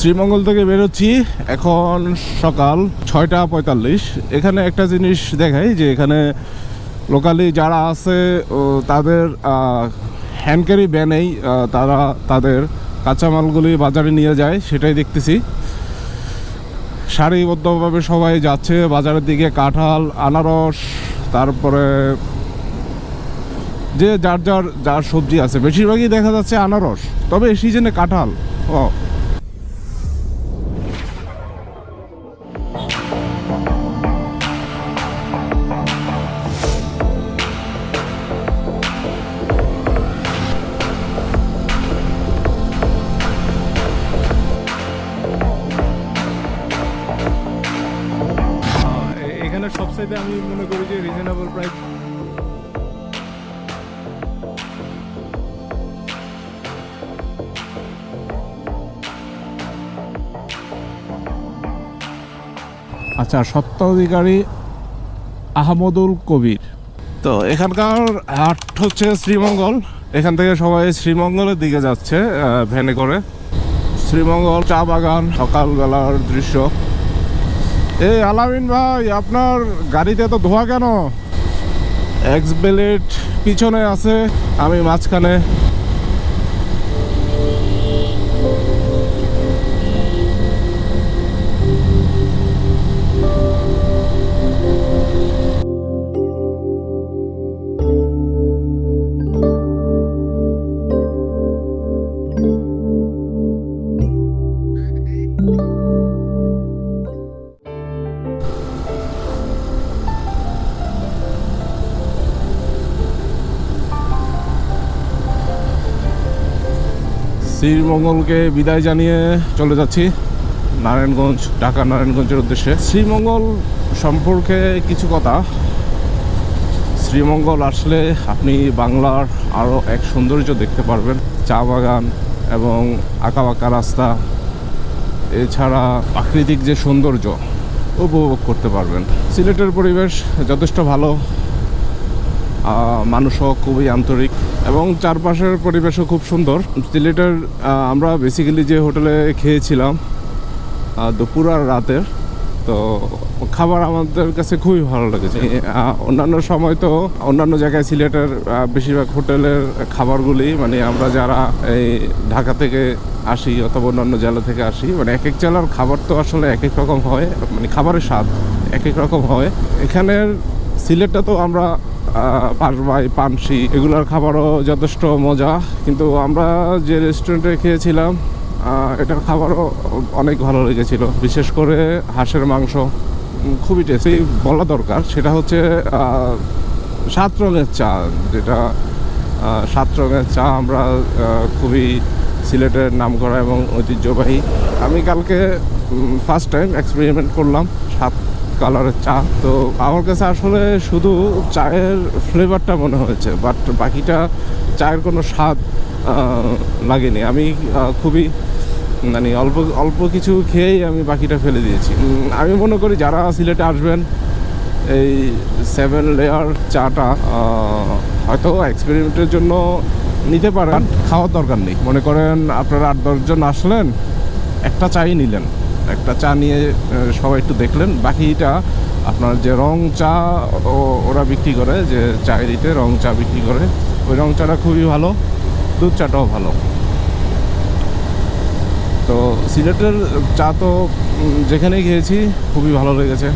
শ্রীমঙ্গল থেকে বেরোচ্ছি। এখন সকাল ছয়টা পঁয়তাল্লিশ। এখানে একটা জিনিস দেখাই যে এখানে লোকালি যারা আছে তাদের হ্যান্ড ক্যারি ব্যানেই তারা তাদের কাঁচামালগুলি বাজারে নিয়ে যায়, সেটাই দেখতেছি। সারিবদ্ধভাবে সবাই যাচ্ছে, বাজারের দিকে কাঁঠাল, আনারস, তারপরে যে যার যার যার সবজি আছে। বেশিরভাগই দেখা যাচ্ছে আনারস, তবে সিজনে কাঁঠাল। ও সবসাইতে আমি মনে করি যে রিজনেবল প্রাইস আচ্ছা সত্ত্বাধিকারী আহমদুল কবির। তো এখানকার হাট হচ্ছে শ্রীমঙ্গল। এখান থেকে সবাই শ্রীমঙ্গলের দিকে যাচ্ছে আহ, ভ্যানে করে। শ্রীমঙ্গল চা বাগান সকালবেলার দৃশ্য। এই আলামিন ভাই আপনার গাড়িতে তো ধোয়া কেন? এক্স বেলেট পিছনে আছে আমি মাঝখানে শ্রীমঙ্গলকে বিদায় জানিয়ে চলে যাচ্ছি। নারায়ণগঞ্জ ঢাকা নারায়ণগঞ্জের উদ্দেশ্যে। শ্রীমঙ্গল সম্পর্কে কিছু কথা। শ্রীমঙ্গল আসলে আপনি বাংলার আরও এক সৌন্দর্য দেখতে পারবেন। চা বাগান এবং আঁকাবাঁকা রাস্তা এছাড়া প্রাকৃতিক যে সৌন্দর্য উপভোগ করতে পারবেন। সিলেটের পরিবেশ যথেষ্ট ভালো। মানুষও খুবই আন্তরিক। এবং চারপাশের পরিবেশও খুব সুন্দর। সিলেটের আমরা বেসিক্যালি যে হোটেলে খেয়েছিলাম দুপুর আর রাতের, তো খাবার আমাদের কাছে খুবই ভালো লেগেছে। অন্যান্য সময় তো অন্যান্য জায়গায় সিলেটের বেশিরভাগ হোটেলের খাবারগুলি মানে আমরা যারা এই ঢাকা থেকে আসি অথবা অন্যান্য জেলা থেকে আসি মানে এক এক জেলার খাবার তো আসলে এক এক রকম হয় মানে খাবারের স্বাদ এক এক রকম হয়। এখানের সিলেটটা তো আমরা পাশবাই পানসি, এগুলোর খাবারও যথেষ্ট মজা। কিন্তু আমরা যে রেস্টুরেন্টে খেয়েছিলাম এটার খাবারও অনেক ভালো লেগেছিল। বিশেষ করে হাঁসের মাংস খুবই টেস্টি বলা দরকার, সেটা হচ্ছে সাত রঙের চা, যেটা সাত রঙের চা আমরা খুবই সিলেটের নাম করা এবং ঐতিহ্যবাহী। আমি কালকে ফার্স্ট টাইম এক্সপেরিমেন্ট করলাম সাত কালারের চা। তো আমার কাছে আসলে শুধু চায়ের ফ্লেভারটা মনে হয়েছে বাট বাকিটা চায়ের কোনো স্বাদ লাগেনি। আমি খুবই মানে অল্প অল্প কিছু খেয়েই আমি বাকিটা ফেলে দিয়েছি। আমি মনে করি যারা সিলেটে আসবেন, এই সেভেন লেয়ার চাটা হয়তো এক্সপেরিমেন্টের জন্য নিতে পারেন খাওয়ার দরকার নেই। মনে করেন আপনারা আট দশজন আসলেন, একটা চাই নিলেন। একটা চা নিয়ে সবাই একটু দেখলেন। বাকিটা আপনার যে রং চা ওরা বিক্রি করে যে চায়েরিতে রং চা বিক্রি করে। ওই রং চাটা খুবই ভালো দুধ চাটাও ভালো। তো সিলেটের চা তো উম, যেখানেই খেয়েছি খুবই ভালো লেগেছে।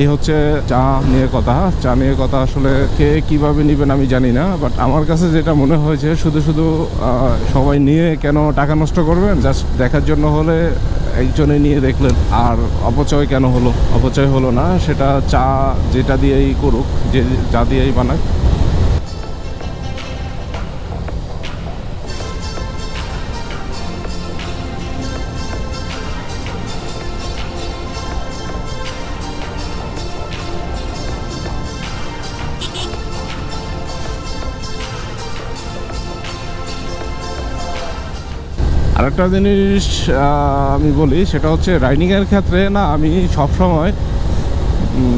এই হচ্ছে চা নিয়ে কথা। চা নিয়ে কথা আসলে কে কীভাবে নেবেন আমি জানি না বাট আমার কাছে যেটা মনে হয়েছে শুধু শুধু সবাই নিয়ে কেন টাকা নষ্ট করবেন? জাস্ট দেখার জন্য হলে একজনে নিয়ে দেখলেন, আর অপচয় কেন হলো? অপচয় হলো না, সেটা চা যেটা দিয়েই করুক, যে, যা দিয়েই বানাক আরেকটা জিনিস আমি বলি, সেটা হচ্ছে রাইডিংয়ের ক্ষেত্রে না, আমি সবসময়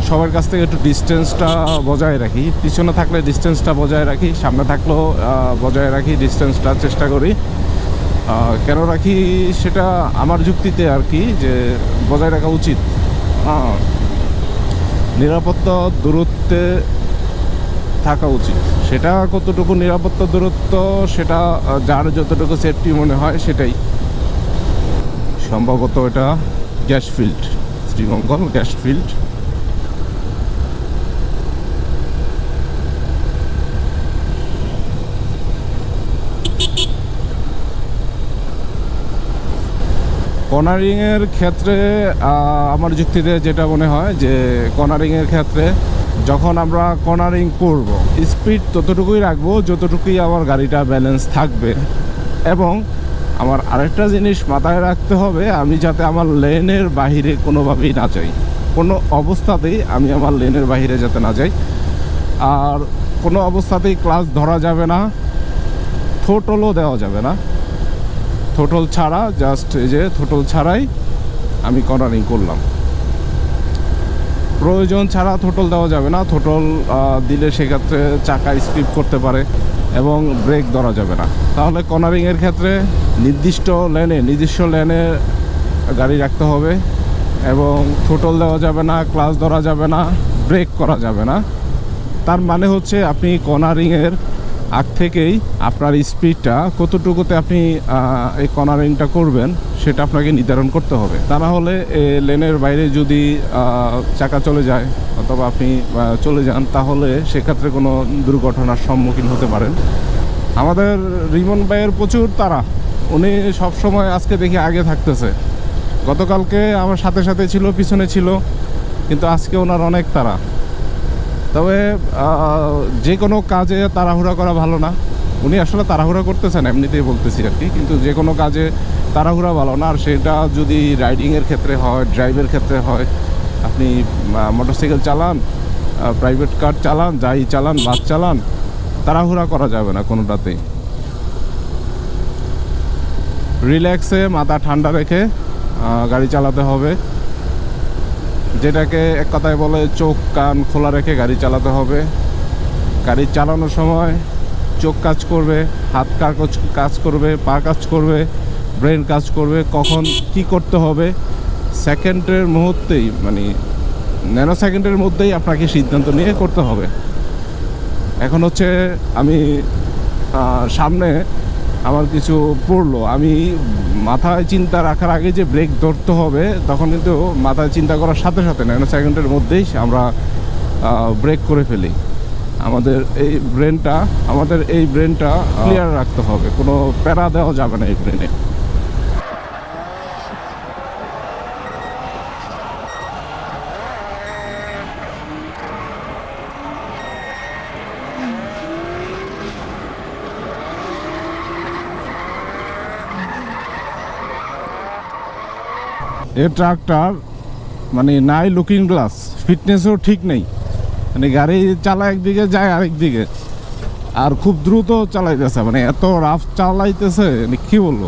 সবার কাছ থেকে একটু ডিস্টেন্সটা বজায় রাখি। পিছনে থাকলে ডিস্টেন্সটা বজায় রাখি, সামনে থাকলেও বজায় রাখি ডিস্টেন্সটা চেষ্টা করি। কেন রাখি সেটা আমার যুক্তিতে আর কি, যে বজায় রাখা উচিত। নিরাপত্তা, দূরত্বে থাকা উচিত। সেটা কতটুকু নিরাপত্তা দূরত্ব, সেটা যার যতটুকু সেফটি মনে হয় সেটাই। সম্ভবত এটা gas field Sreemangal gas field কর্নারিংয়ের ক্ষেত্রে আমার যুক্তিতে যেটা মনে হয় যে কর্নারিংয়ের ক্ষেত্রে যখন আমরা কর্নারিং করব স্পিড ততটুকুই রাখব যতটুকুই আমার গাড়িটা ব্যালেন্স থাকবে। এবং আমার আরেকটা জিনিস মাথায় রাখতে হবে, আমি যাতে আমার লেনের বাহিরে কোনোভাবেই না যাই। কোনো অবস্থাতেই আমি আমার লেনের বাহিরে যাতে না যাই। আর কোনো অবস্থাতেই ক্লাস ধরা যাবে না থোটলও দেওয়া যাবে না। থোটল ছাড়া জাস্ট এই যে থোটল ছাড়াই আমি কর্নারিং করলাম। প্রয়োজন ছাড়া থোটল দেওয়া যাবে না। থোটল দিলে সেক্ষেত্রে চাকা স্কিপ করতে পারে এবং ব্রেক ধরা যাবে না। তাহলে কর্নারিংয়ের ক্ষেত্রে নির্দিষ্ট লেনে নিজস্ব লেনে গাড়ি রাখতে হবে এবং থোটল দেওয়া যাবে না ক্লাস ধরা যাবে না, ব্রেক করা যাবে না। তার মানে হচ্ছে আপনি কর্নারিংয়ের আগ থেকেই আপনার স্পিডটা কতটুকুতে আপনি এই কর্নারিংটা করবেন সেটা আপনাকে নির্ধারণ করতে হবে। তা না হলে লেনের বাইরে যদি চাকা চলে যায় অথবা আপনি চলে যান, তাহলে সেক্ষেত্রে কোনো দুর্ঘটনার সম্মুখীন হতে পারেন। আমাদের রিমন ভাইয়ের প্রচুর তারা। উনি সবসময় আজকে দেখি আগে থাকতেছে। গতকালকে আমার সাথে সাথে ছিল, পিছনে ছিল, কিন্তু আজকে ওনার অনেক তারা। তবে যে কোনো কাজে তাড়াহুড়া করা ভালো না। উনি আসলে তাড়াহুড়া করতেছেন, এমনিতেই বলতেছি আর কি। কিন্তু যে কোনো কাজে তাড়াহুড়া ভালো না। আর সেটা যদি রাইডিংয়ের ক্ষেত্রে হয়, ড্রাইভের ক্ষেত্রে হয়, আপনি মোটরসাইকেল চালান প্রাইভেট কার চালান, যাই চালান, বাস চালান, তাড়াহুড়া করা যাবে না কোনোটাতেই। রিল্যাক্সে মাথা ঠান্ডা রেখে গাড়ি চালাতে হবে। যেটাকে এক কথায় বলে চোখ কান খোলা রেখে গাড়ি চালাতে হবে। গাড়ি চালানোর সময় চোখ কাজ করবে, হাত কাগজ কাজ করবে, পা কাজ করবে, ব্রেন কাজ করবে, কখন কি করতে হবে। সেকেন্ডের মুহূর্তেই মানে ন্যানো সেকেন্ডের মধ্যেই আপনাকে সিদ্ধান্ত নিয়ে করতে হবে। এখন হচ্ছে আমি সামনে আমার কিছু পড়ল। আমি মাথায় চিন্তা রাখার আগে যে ব্রেক ধরতে হবে, তখন কিন্তু মাথায় চিন্তা করার সাথে সাথে ন্যানো সেকেন্ডের মধ্যেই আমরা ব্রেক করে ফেলি। আমাদের এই ব্রেনটা আমাদের এই ব্রেনটা ক্লিয়ার রাখতে হবে। কোনো প্যারা দেওয়া যাবে না এই ব্রেনে এই ট্রাকটার মানে নাই লুকিং গ্লাস ফিটনেসও ঠিক নেই। মানে গাড়ি চালা একদিকে যায় আরেক দিকে। আর খুব দ্রুত চালাইতেছে মানে এত রাফ চালাইতেছে মানে কি বলব?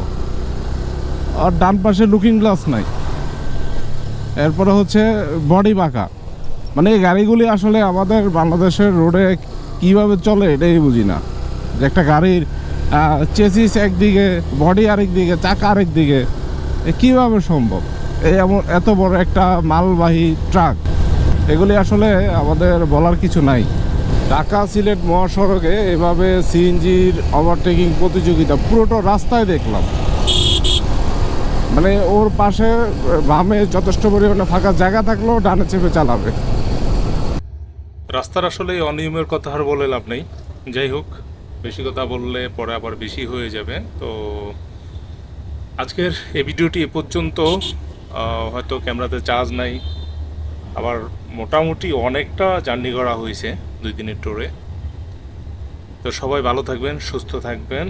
আর ডান পাশে লুকিং গ্লাস নাই। এরপরে হচ্ছে বডি বাঁকা মানে এই গাড়িগুলি আসলে আমাদের বাংলাদেশের রোডে কীভাবে চলে এটাই বুঝি না। যে একটা গাড়ির চেসিস একদিকে বডি আরেক দিকে, চাকা আরেক দিকে কীভাবে সম্ভব? এই এমন এত বড় একটা মালবাহী ট্রাক এগুলি আসলে আমাদের বলার কিছু নাই। ঢাকা সিলেট মহাসড়কে এভাবে সিএনজির ওভারটেকিং প্রতিযোগিতা পুরোটা রাস্তায় দেখলাম। মানে ওর পাশে বামে যথেষ্ট পরিমাণে ফাঁকা জায়গা থাকলেও ডানে চেপে চালাবে। রাস্তার আসলে অনিয়মের কথা আর বলে লাভ নেই। যাই হোক, বেশি কথা বললে পরে আবার বেশি হয়ে যাবে। তো আজকের এই ভিডিওটি এ পর্যন্ত। হয়তো ক্যামেরাতে চার্জ নাই। আবার মোটামুটি অনেকটা জার্নি করা হয়েছে দুই দিনের ট্যুরে তো সবাই ভালো থাকবেন, সুস্থ থাকবেন।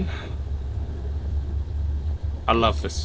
আল্লাহ হাফেজ।